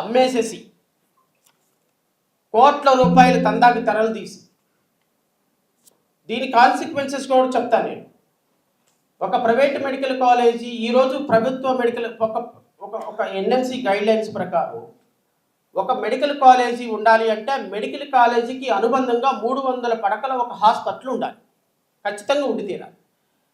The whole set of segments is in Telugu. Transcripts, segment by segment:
అమ్మేసేసి కోట్ల రూపాయలు తందాకి తెరలు తీసి. దీని కాన్సిక్వెన్సెస్ కూడా చెప్తాను నేను. ఒక ప్రైవేట్ మెడికల్ కాలేజీ ఈరోజు ప్రభుత్వ మెడికల్ ఒక ఒక ఒక ఎన్ఎంసి గైడ్లైన్స్ ప్రకారం ఒక మెడికల్ కాలేజీ ఉండాలి అంటే మెడికల్ కాలేజీకి అనుబంధంగా మూడు వందల పడకల ఒక హాస్పిటల్ ఉండాలి. ఖచ్చితంగా ఉండి తీరాలి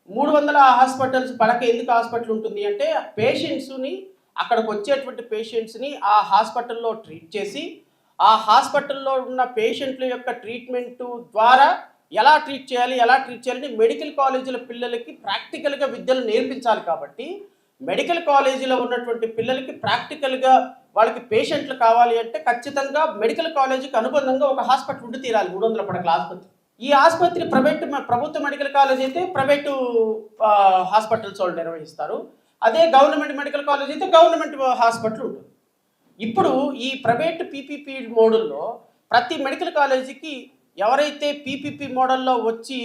మూడు వందల హాస్పిటల్స్ పడక ఎందుకు హాస్పిటల్ ఉంటుంది అంటే పేషెంట్స్ని అక్కడికి వచ్చేటువంటి పేషెంట్స్ని ఆ హాస్పిటల్లో ట్రీట్ చేసి ఆ హాస్పిటల్లో ఉన్న పేషెంట్ల యొక్క ట్రీట్మెంట్ ద్వారా ఎలా ట్రీట్ చేయాలి ఎలా ట్రీట్ చేయాలని మెడికల్ కాలేజీల పిల్లలకి ప్రాక్టికల్గా విద్యలు నేర్పించాలి కాబట్టి మెడికల్ కాలేజీలో ఉన్నటువంటి పిల్లలకి ప్రాక్టికల్గా వాళ్ళకి పేషెంట్లు కావాలి అంటే ఖచ్చితంగా మెడికల్ కాలేజీకి అనుబంధంగా ఒక హాస్పిటల్ ఉండి తీరాలి మూడు వందల పడకల ఆసుపత్రి. ఈ ఆసుపత్రి ప్రైవేట్ ప్రభుత్వ మెడికల్ కాలేజ్ అయితే ప్రైవేటు హాస్పిటల్స్ వాళ్ళు నిర్వహిస్తారు. అదే గవర్నమెంట్ మెడికల్ కాలేజ్ అయితే గవర్నమెంట్ హాస్పిటల్ ఉంటుంది. ఇప్పుడు ఈ ప్రైవేట్ పీపీపీ మోడల్లో ప్రతి మెడికల్ కాలేజీకి ఎవరైతే పీపీపీ మోడల్లో వచ్చి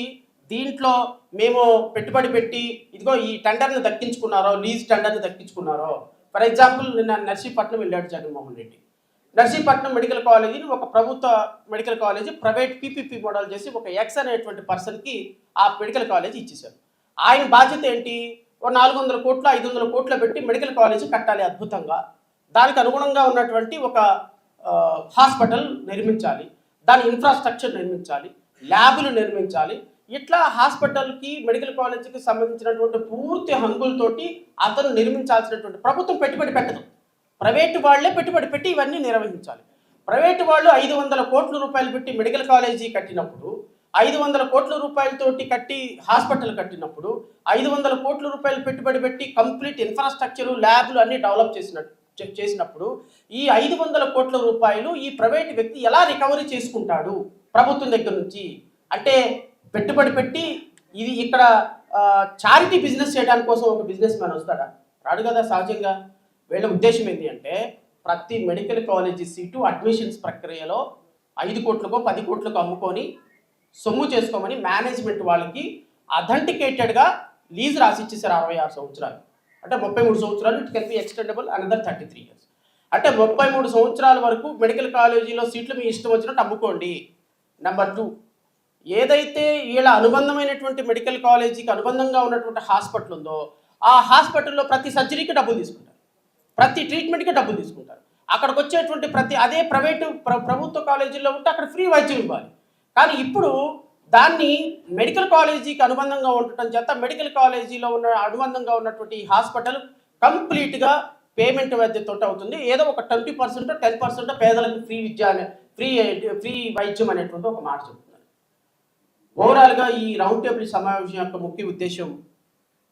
దీంట్లో మేము పెట్టుబడి పెట్టి ఇదిగో ఈ టెండర్ని దక్కించుకున్నారో లీజ్ టెండర్ని దక్కించుకున్నారో ఫర్ ఎగ్జాంపుల్ నిన్న నర్సీపట్నం వెళ్ళాడు జగన్మోహన్ రెడ్డి. నర్సీపట్నం మెడికల్ కాలేజీని ఒక ప్రభుత్వ medical college private PPP model చేసి ఒక ఎక్స్ అనేటువంటి పర్సన్కి ఆ మెడికల్ కాలేజీ ఇచ్చేశారు. ఆయన బాధ్యత ఏంటి? ఓ నాలుగు వందల కోట్ల ఐదు వందల కోట్ల పెట్టి మెడికల్ కాలేజీ కట్టాలి అద్భుతంగా. దానికి అనుగుణంగా ఉన్నటువంటి ఒక హాస్పిటల్ నిర్మించాలి. దాని ఇన్ఫ్రాస్ట్రక్చర్ నిర్మించాలి. ల్యాబులు నిర్మించాలి. ఇట్లా హాస్పిటల్కి మెడికల్ కాలేజీకి సంబంధించినటువంటి పూర్తి హంగులతోటి అతను నిర్మించాల్సినటువంటి ప్రభుత్వం పెట్టుబడి పెట్టదు. ప్రైవేటు వాళ్ళే పెట్టుబడి పెట్టి ఇవన్నీ నిర్వహించాలి. ప్రైవేటు వాళ్ళు ఐదు వందల కోట్ల రూపాయలు పెట్టి మెడికల్ కాలేజీ కట్టినప్పుడు ఐదు వందల కోట్ల రూపాయలతోటి కట్టి హాస్పిటల్ కట్టినప్పుడు ఐదు వందల కోట్ల రూపాయలు పెట్టుబడి పెట్టి కంప్లీట్ ఇన్ఫ్రాస్ట్రక్చరు ల్యాబ్లు అన్ని డెవలప్ చేసినట్టు చేసినప్పుడు ఈ ఐదు వందల కోట్ల రూపాయలు ఈ ప్రైవేట్ వ్యక్తి ఎలా రికవరీ చేసుకుంటాడు ప్రభుత్వం దగ్గర నుంచి? అంటే పెట్టుబడి పెట్టి ఇది ఇక్కడ చారిటీ బిజినెస్ చేయడానికి కోసం ఒక బిజినెస్ మ్యాన్ వస్తాడా? రాడు కదా సహజంగా. వీళ్ళ ఉద్దేశం ఏంటి అంటే ప్రతి మెడికల్ కాలేజీ సీటు అడ్మిషన్స్ ప్రక్రియలో ఐదు కోట్లకో పది కోట్లకు అమ్ముకొని సొమ్ము చేసుకోమని మేనేజ్మెంట్ వాళ్ళకి అథెంటికేటెడ్గా లీజ్ రాసి ఇచ్చేసారు అరవై ఆరు సంవత్సరాలు. అంటే ముప్పై మూడు సంవత్సరాలు it can be extendable another thirty three years అంటే ముప్పై మూడు సంవత్సరాల వరకు మెడికల్ కాలేజీలో సీట్లు మీ ఇష్టం వచ్చినట్టు అమ్ముకోండి. నెంబర్ టూ ఏదైతే వీళ్ళ అనుబంధమైనటువంటి మెడికల్ కాలేజీకి అనుబంధంగా ఉన్నటువంటి హాస్పిటల్ ఉందో ఆ హాస్పిటల్లో ప్రతి సర్జరీకి డబ్బులు తీసుకుంటారు. ప్రతి ట్రీట్మెంట్కి డబ్బులు తీసుకుంటారు. అక్కడికి వచ్చేటువంటి ప్రతి అదే ప్రైవేటు ప్రభుత్వ కాలేజీల్లో ఉంటే అక్కడ ఫ్రీ వైద్యం ఇవ్వాలి. కానీ ఇప్పుడు దాన్ని మెడికల్ కాలేజీకి అనుబంధంగా ఉండటం చేత మెడికల్ కాలేజీలో ఉన్న అనుబంధంగా ఉన్నటువంటి ఈ హాస్పిటల్ కంప్లీట్గా పేమెంట్ వైద్యతో అవుతుంది. ఏదో ఒక ట్వంటీ పర్సెంట్ టెన్ పర్సెంట్ పేదలకు ఫ్రీ విద్య అనే ఫ్రీ ఫ్రీ వైద్యం అనేటువంటి ఒక మాట చెప్తున్నారు. ఓవరాల్గా ఈ రౌండ్ టేబుల్ సమావేశం యొక్క ముఖ్య ఉద్దేశం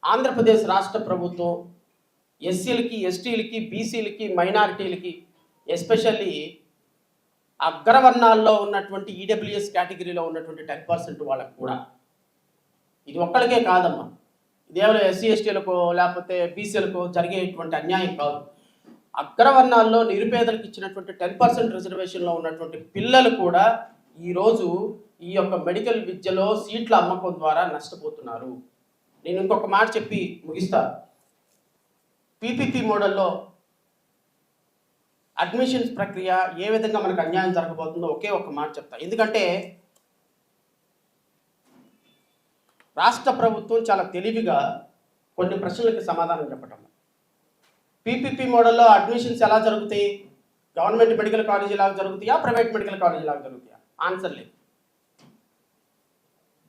ఆంధ్రప్రదేశ్ రాష్ట్ర ప్రభుత్వం ఎస్సీలకి ఎస్టీలకి బీసీలకి మైనారిటీలకి ఎస్పెషల్లీ అగ్రవర్ణాల్లో ఉన్నటువంటి ఈడబ్ల్యూఎస్ కేటగిరీలో ఉన్నటువంటి టెన్ పర్సెంట్ వాళ్ళకు కూడా ఇది ఒక్కడికే కాదమ్మా. ఇదేమైనా ఎస్సీ ఎస్టీలకు లేకపోతే బీసీలకు జరిగేటువంటి అన్యాయం కాదు. అగ్రవర్ణాల్లో నిరుపేదలకు ఇచ్చినటువంటి టెన్ పర్సెంట్ రిజర్వేషన్లో ఉన్నటువంటి పిల్లలు కూడా ఈరోజు ఈ యొక్క మెడికల్ విద్యలో సీట్ల అమ్మకం ద్వారా నష్టపోతున్నారు. నేను ఇంకొక మాట చెప్పి ముగిస్తా. పీపీపీ మోడల్లో అడ్మిషన్స్ ప్రక్రియ ఏ విధంగా మనకు అన్యాయం జరగబోతుందో ఒకే ఒక మాట చెప్తా. ఎందుకంటే రాష్ట్ర ప్రభుత్వం చాలా తెలివిగా కొన్ని ప్రశ్నలకు సమాధానం చెప్పటం. పీపీపీ మోడల్లో అడ్మిషన్స్ ఎలా జరుగుతాయి? గవర్నమెంట్ మెడికల్ కాలేజీ లాగా జరుగుతాయా? ప్రైవేట్ మెడికల్ కాలేజీ లాగా జరుగుతాయా? ఆన్సర్ లేదు.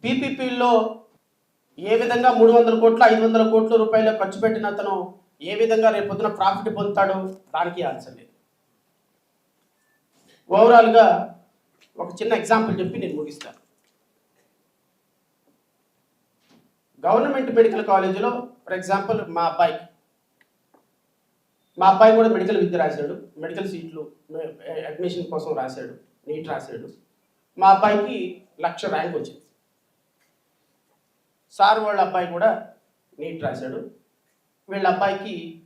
పీపీపీలో ఏ విధంగా మూడు వందల కోట్లు ఐదు వందల కోట్ల రూపాయలు ఖర్చు పెట్టిన అతను ఏ విధంగా రేపొద్దున ప్రాఫిట్ పొందుతాడు దానికి ఆన్సర్ లేదు. ఓవరాల్గా ఒక చిన్న ఎగ్జాంపుల్ చెప్పి నేను ముగిస్తాను. గవర్నమెంట్ మెడికల్ కాలేజీలో ఫర్ ఎగ్జాంపుల్ మా అబ్బాయి. మా అబ్బాయి కూడా మెడికల్ విద్య రాశాడు. మెడికల్ సీట్లు అడ్మిషన్ కోసం రాశాడు. నీట్ రాశాడు. మా అబ్బాయికి లక్ష ర్యాంక్ వచ్చింది. సార్ వాళ్ళ అబ్బాయి కూడా నీట్ రాశాడు. వీళ్ళ అబ్బాయికి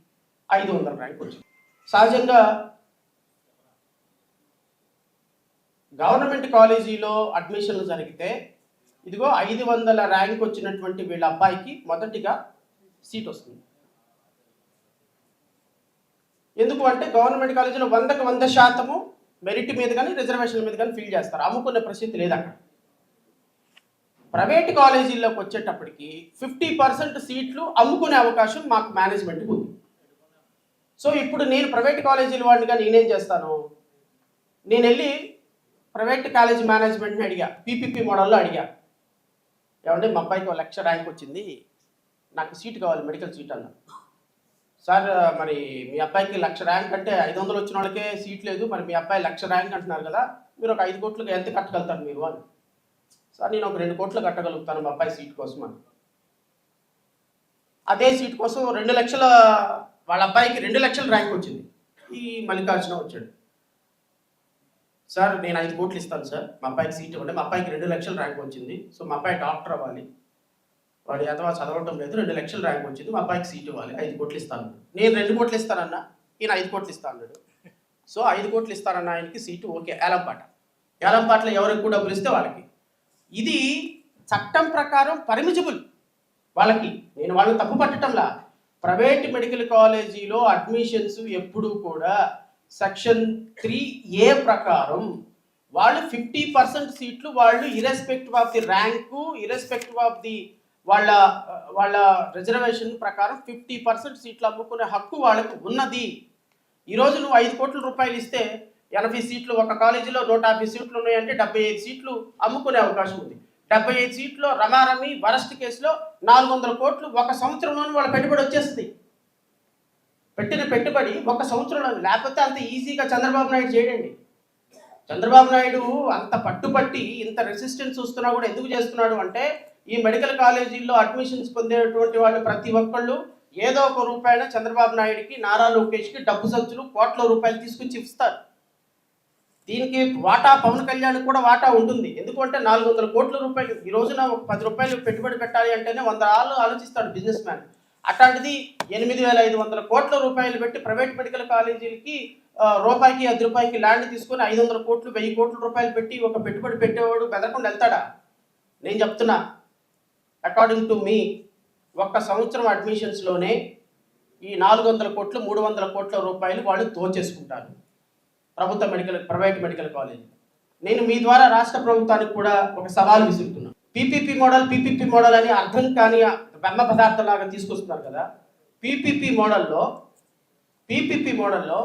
ఐదు వందల ర్యాంక్ వచ్చింది. సహజంగా గవర్నమెంట్ కాలేజీలో అడ్మిషన్లు జరిగితే ఇదిగో ఐదు వందల ర్యాంక్ వచ్చినటువంటి వీళ్ళ అబ్బాయికి మొదటిగా సీట్ వస్తుంది. ఎందుకు అంటే గవర్నమెంట్ కాలేజీలో వందకు వంద శాతము మెరిట్ మీద కానీ రిజర్వేషన్ మీద కానీ ఫిల్ చేస్తారు. అమ్ముకునే పరిస్థితి లేదు అక్కడ. ప్రైవేట్ కాలేజీల్లోకి వచ్చేటప్పటికి ఫిఫ్టీ పర్సెంట్ సీట్లు అమ్ముకునే అవకాశం మాకు మేనేజ్మెంట్కి ఉంది. సో ఇప్పుడు నేను ప్రైవేట్ కాలేజీల వాడినిగా నేనేం చేస్తాను? నేను వెళ్ళి ప్రైవేట్ కాలేజ్ మేనేజ్మెంట్ని అడిగా పీపీపీ మోడల్లో అడిగా. ఏమంటే మా అబ్బాయికి ఒక లక్ష ర్యాంక్ వచ్చింది నాకు సీట్ కావాలి మెడికల్ సీట్ అన్న. సార్ మరి మీ అబ్బాయికి లక్ష ర్యాంక్ అంటే ఐదు వందలు వచ్చిన వాళ్ళకే సీట్ లేదు మరి మీ అబ్బాయి లక్ష ర్యాంక్ అంటున్నారు కదా మీరు ఒక ఐదు కోట్లకు ఎంత కట్టగలుగుతారు మీరు అని. సార్ నేను ఒక రెండు కోట్లు కట్టగలుగుతాను మా అబ్బాయి సీట్ కోసం అని. అదే సీట్ కోసం రెండు లక్షల వాళ్ళ అబ్బాయికి రెండు లక్షల ర్యాంక్ వచ్చింది. ఈ మల్లికార్జున వచ్చాడు. సార్ నేను ఐదు కోట్లు ఇస్తాను సార్. మా అబ్బాయికి సీట్ ఇవ్వండి. మా అబ్బాయికి రెండు లక్షలు ర్యాంక్ వచ్చింది. సో మా అబ్బాయి డాక్టర్ అవ్వాలి. వాడు అథవా చదవటం లేదు. రెండు లక్షలు ర్యాంక్ వచ్చింది. మా అబ్బాయికి సీట్ ఇవ్వాలి. ఐదు కోట్లు ఇస్తాను నేను రెండు కోట్లు ఇస్తానన్నా? ఈయన ఐదు కోట్లు ఇస్తాను అన్నాడు సో ఐదు కోట్లు ఇస్తానన్న ఆయనకి సీటు ఓకే. ఏలంపాట ఏలంపాటలో ఎవరు ఎక్కువ డబ్బులు ఇస్తే వాళ్ళకి. ఇది చట్టం ప్రకారం పర్మిజిబుల్ వాళ్ళకి. నేను వాళ్ళని తప్పు పట్టడంలా ప్రైవేట్ మెడికల్ కాలేజీలో అడ్మిషన్స్ ఎప్పుడూ కూడా సెక్షన్ త్రీ ఏ ప్రకారం వాళ్ళు ఫిఫ్టీ పర్సెంట్ సీట్లు వాళ్ళు irrespective of the rank irrespective of the వాళ్ళ వాళ్ళ రిజర్వేషన్ ప్రకారం ఫిఫ్టీ పర్సెంట్ సీట్లు అమ్ముకునే హక్కు వాళ్ళకు ఉన్నది. ఈరోజు నువ్వు ఐదు కోట్ల రూపాయలు ఇస్తే ఎనభై సీట్లు ఒక కాలేజీలో నూట యాభై సీట్లు ఉన్నాయంటే డెబ్బై ఐదు సీట్లు అమ్ముకునే అవకాశం ఉంది. డెబ్బై ఐదు సీట్లో రమారమి వరస్ట్ కేసులో నాలుగు వందల కోట్లు ఒక సంవత్సరంలోనే వాళ్ళ పెట్టుబడి వచ్చేస్తుంది. పెట్టిన పెట్టుబడి ఒక సంవత్సరం లేకపోతే అంత ఈజీగా చంద్రబాబు నాయుడు చేయడండి. చంద్రబాబు నాయుడు అంత పట్టుబట్టి ఇంత రెసిస్టెన్స్ చూస్తున్నా కూడా ఎందుకు చేస్తున్నాడు అంటే ఈ మెడికల్ కాలేజీల్లో అడ్మిషన్స్ పొందేటువంటి వాళ్ళు ప్రతి ఒక్కళ్ళు ఏదో ఒక రూపాయన చంద్రబాబు నాయుడికి నారా లోకేష్కి డబ్బు సంచులు కోట్ల రూపాయలు తీసుకొచ్చి ఇస్తారు. దీనికి వాటా పవన్ కళ్యాణ్ కూడా వాటా ఉంటుంది. ఎందుకంటే నాలుగు వందల కోట్ల రూపాయలు ఈ రోజున ఒక పది రూపాయలు పెట్టుబడి పెట్టాలి అంటేనే వంద ఆళ్ళు ఆలోచిస్తాడు బిజినెస్ మ్యాన్. అట్లాంటిది ఎనిమిది వేల ఐదు వందల కోట్ల రూపాయలు పెట్టి ప్రైవేట్ మెడికల్ కాలేజీలకి రూపాయికి ఐదు రూపాయికి ల్యాండ్ తీసుకొని ఐదు వందల కోట్లు వెయ్యి కోట్ల రూపాయలు పెట్టి ఒక పెట్టుబడి పెట్టేవాడు బెదరకుండా వెళ్తాడా? నేను చెప్తున్నా. అకార్డింగ్ టు మీ ఒక్క సంవత్సరం అడ్మిషన్స్లోనే ఈ నాలుగు వందల కోట్లు మూడు వందల కోట్ల రూపాయలు వాళ్ళు దోచేసుకుంటారు. ప్రభుత్వ మెడికల్ ప్రైవేట్ మెడికల్ కాలేజ్ నేను మీ ద్వారా రాష్ట్ర ప్రభుత్వానికి కూడా ఒక సవాల్ విసురుతున్నాను పీపీపీ మోడల్ పీపీపీ మోడల్ అని అర్థం కాని బ్రహ్మ పదార్థం లాగా తీసుకొస్తున్నారు కదా. పీపీపీ మోడల్లో పీపీపీ మోడల్లో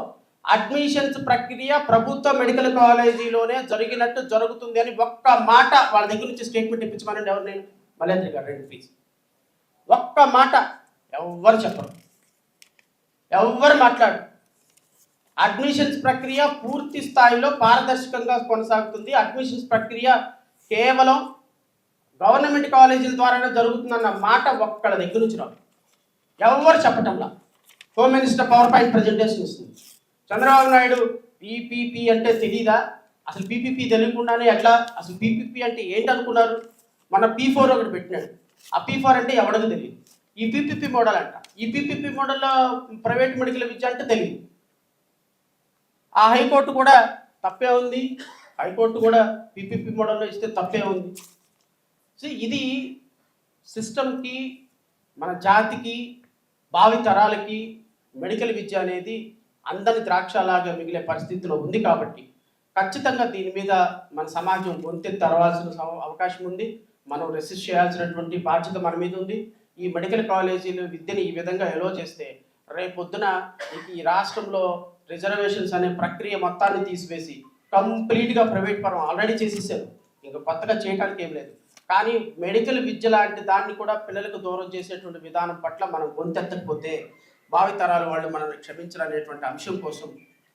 అడ్మిషన్స్ ప్రక్రియ ప్రభుత్వ మెడికల్ కాలేజీలోనే జరిగినట్టు జరుగుతుంది అని ఒక్క మాట వాళ్ళ దగ్గర నుంచి స్టేట్మెంట్ ఇప్పించమనండి ఎవరు నేను? మలేంద్ర గారు రెండు ఫీజు ఒక్క మాట ఎవ్వరు చెప్పరు. ఎవ్వరు మాట్లాడు అడ్మిషన్స్ ప్రక్రియ పూర్తి స్థాయిలో పారదర్శకంగా కొనసాగుతుంది. అడ్మిషన్స్ ప్రక్రియ కేవలం గవర్నమెంట్ కాలేజీల ద్వారానే జరుగుతుందన్న మాట ఒక్కళ్ళ దగ్గర నుంచి రాదు. ఎవరు చెప్పటంలా? Home minister power point presentation ఇస్తుంది చంద్రబాబు నాయుడు పీపీపీ అంటే తెలీదా? అసలు పీపీపీ తెలియకుండానే ఎట్లా? అసలు పీపీపీ అంటే ఏంటి అనుకున్నారు? మన పీ ఫోర్ ఒకటి పెట్టినాడు. ఆ పీ ఫోర్ అంటే ఎవడకు తెలియదు? ఈ పీపీపీ మోడల్ అంట. ఈ పీపీపీ మోడల్లో ప్రైవేట్ మెడికల్ విద్య అంటే తెలియదు. ఆ హైకోర్టు కూడా తప్పే ఉంది. హైకోర్టు కూడా పీపీపీ మోడల్లో ఇస్తే తప్పే ఉంది. సో ఇది సిస్టమ్కి మన జాతికి భావి తరాలకి మెడికల్ విద్య అనేది అందని ద్రాక్షలాగా మిగిలే పరిస్థితిలో ఉంది కాబట్టి ఖచ్చితంగా దీని మీద మన సమాజం గొంతెత్తి తరవాల్సిన అవకాశం ఉంది. మనం రెసిస్ట్ చేయాల్సినటువంటి బాధ్యత మన మీద ఉంది. ఈ మెడికల్ కాలేజీలు విద్యని ఈ విధంగా ఎలో చేస్తే రేపొద్దున ఈ రాష్ట్రంలో రిజర్వేషన్స్ అనే ప్రక్రియ మొత్తాన్ని తీసివేసి కంప్లీట్గా ప్రైవేట్ పరం ఆల్రెడీ చేసేసారు. ఇంకా కొత్తగా చేయడానికి ఏం లేదు. కానీ మెడికల్ విద్య లాంటి దాన్ని కూడా పిల్లలకు దూరం చేసేటువంటి విధానం పట్ల మనం గొంతెత్తకపోతే భావితరాల వాళ్ళు మనల్ని క్షమించాలనేటువంటి అంశం కోసం